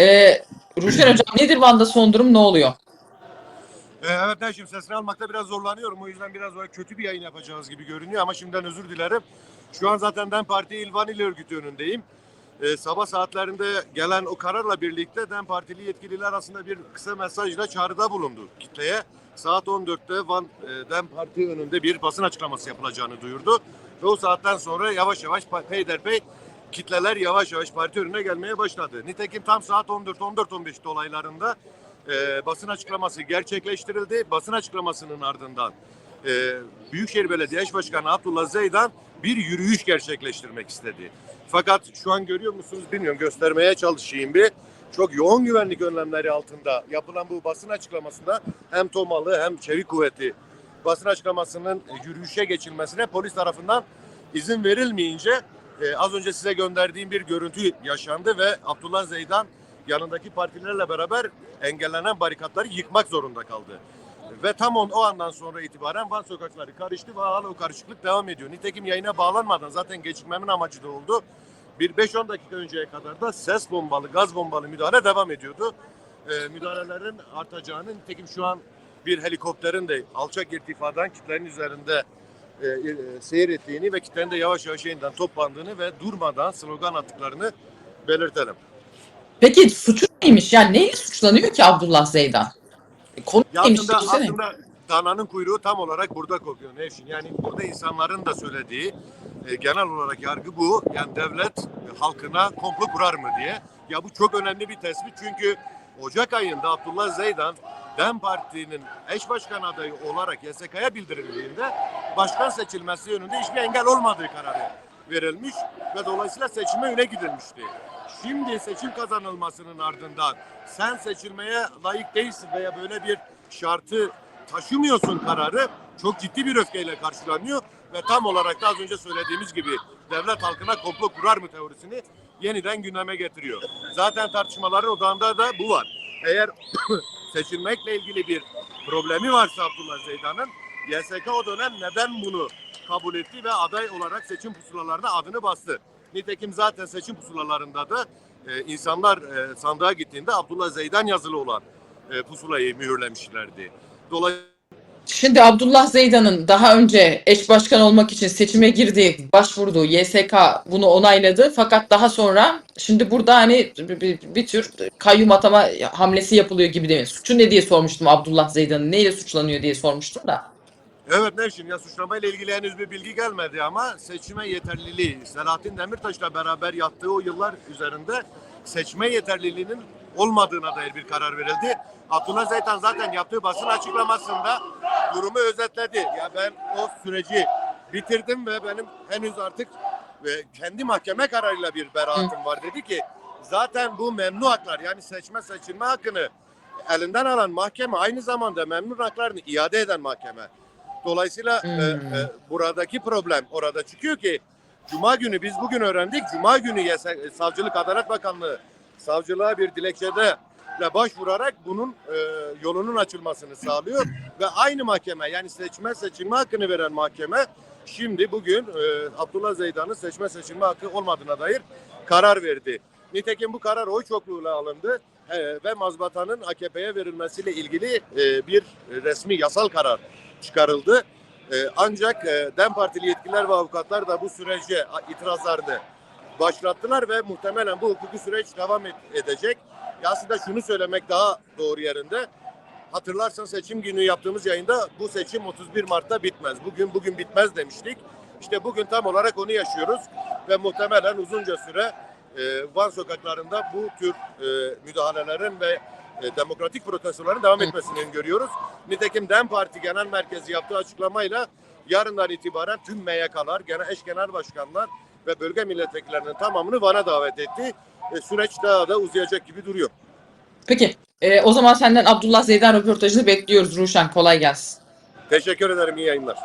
Ee, Ruşen Hocam nedir Van'da son durum ne oluyor? Ee, evet Neşim sesini almakta biraz zorlanıyorum. O yüzden biraz böyle kötü bir yayın yapacağız gibi görünüyor ama şimdiden özür dilerim. Şu an zaten DEM Parti İlvan İl Örgütü önündeyim. Ee, sabah saatlerinde gelen o kararla birlikte DEM Partili yetkililer aslında bir kısa mesajla çağrıda bulundu kitleye. Saat 14'te Van e, DEM Parti önünde bir basın açıklaması yapılacağını duyurdu. Ve o saatten sonra yavaş yavaş peyderpey kitleler yavaş yavaş parti önüne gelmeye başladı. Nitekim tam saat 14-14-15 dolaylarında e, basın açıklaması gerçekleştirildi. Basın açıklamasının ardından e, Büyükşehir Belediye Eş Başkanı Abdullah Zeydan bir yürüyüş gerçekleştirmek istedi. Fakat şu an görüyor musunuz bilmiyorum göstermeye çalışayım bir. Çok yoğun güvenlik önlemleri altında yapılan bu basın açıklamasında hem Tomalı hem Çevik Kuvveti basın açıklamasının yürüyüşe geçilmesine polis tarafından izin verilmeyince e, az önce size gönderdiğim bir görüntü yaşandı ve Abdullah Zeydan yanındaki partilerle beraber engellenen barikatları yıkmak zorunda kaldı. Ve tam on, o andan sonra itibaren Van sokakları karıştı ve hala o karışıklık devam ediyor. Nitekim yayına bağlanmadan zaten gecikmemin amacı da oldu. Bir 5-10 dakika önceye kadar da ses bombalı, gaz bombalı müdahale devam ediyordu. Ee, müdahalelerin artacağını nitekim şu an bir helikopterin de alçak irtifadan kitlerin üzerinde e, e, seyrettiğini ve kitlerin de yavaş yavaş yeniden toplandığını ve durmadan slogan attıklarını belirtelim. Peki suçu neymiş? Yani neyle suçlanıyor ki Abdullah Zeydan? E, Konu Ya neymiş? aslında, aslında dananın kuyruğu tam olarak burada kopuyor Nevşin. Yani burada insanların da söylediği e, genel olarak yargı bu. Yani devlet e, halkına komplo kurar mı diye. Ya bu çok önemli bir tespit çünkü Ocak ayında Abdullah Zeydan DEM Parti'nin eş başkan adayı olarak YSK'ya bildirildiğinde başkan seçilmesi yönünde hiçbir engel olmadığı kararı verilmiş ve dolayısıyla seçime öne gidilmişti. Şimdi seçim kazanılmasının ardından sen seçilmeye layık değilsin veya böyle bir şartı taşımıyorsun kararı çok ciddi bir öfkeyle karşılanıyor ve tam olarak da az önce söylediğimiz gibi devlet halkına komplo kurar mı teorisini yeniden gündeme getiriyor. Zaten tartışmaların odağında da bu var. Eğer seçilmekle ilgili bir problemi varsa Abdullah Zeydan'ın YSK o dönem neden bunu kabul etti ve aday olarak seçim pusulalarına adını bastı. Nitekim zaten seçim pusulalarında da e, insanlar e, sandığa gittiğinde Abdullah Zeydan yazılı olan e, pusulayı mühürlemişlerdi. Dolayısıyla Şimdi Abdullah Zeydan'ın daha önce eş başkan olmak için seçime girdiği, başvurduğu YSK bunu onayladı. Fakat daha sonra şimdi burada hani bir, bir, bir tür kayyum atama hamlesi yapılıyor gibi değil mi? Suçu ne diye sormuştum Abdullah Zeydan'ın. Neyle suçlanıyor diye sormuştum da. Evet Nevşin ya suçlamayla ilgili henüz bir bilgi gelmedi ama seçime yeterliliği Selahattin Demirtaş'la beraber yattığı o yıllar üzerinde seçme yeterliliğinin olmadığına dair bir karar verildi. Abdullah Zeytan zaten yaptığı basın açıklamasında durumu özetledi. Ya ben o süreci bitirdim ve benim henüz artık ve kendi mahkeme kararıyla bir beraatim var dedi ki zaten bu memnu haklar yani seçme seçilme hakkını elinden alan mahkeme aynı zamanda memnun haklarını iade eden mahkeme. Dolayısıyla Hmm. e, e, buradaki problem orada çıkıyor ki Cuma günü biz bugün öğrendik. Cuma günü YS- Savcılık Adalet Bakanlığı savcılığa bir dilekçede ile başvurarak bunun e, yolunun açılmasını sağlıyor ve aynı mahkeme yani seçme seçilme hakkını veren mahkeme şimdi bugün e, Abdullah Zeydan'ın seçme seçilme hakkı olmadığına dair karar verdi. Nitekim bu karar oy çokluğuyla alındı e, ve mazbatanın AKP'ye verilmesiyle ilgili e, bir resmi yasal karar çıkarıldı. E, ancak e, DEM Partili yetkililer ve avukatlar da bu sürece itirazlarını başlattılar ve muhtemelen bu hukuki süreç devam edecek. Ya aslında şunu söylemek daha doğru yerinde. Hatırlarsan seçim günü yaptığımız yayında bu seçim 31 Mart'ta bitmez. Bugün bugün bitmez demiştik. İşte bugün tam olarak onu yaşıyoruz ve muhtemelen uzunca süre e, Van sokaklarında bu tür e, müdahalelerin ve e, demokratik protestoların devam etmesini öngörüyoruz. Nitekim DEM Parti Genel Merkezi yaptığı açıklamayla yarından itibaren tüm MYK'lar, genel, eş genel başkanlar ve bölge milletvekillerinin tamamını Van'a davet etti. E, süreç daha da uzayacak gibi duruyor. Peki e, o zaman senden Abdullah Zeydan röportajını bekliyoruz Ruşen. Kolay gelsin. Teşekkür ederim. iyi yayınlar.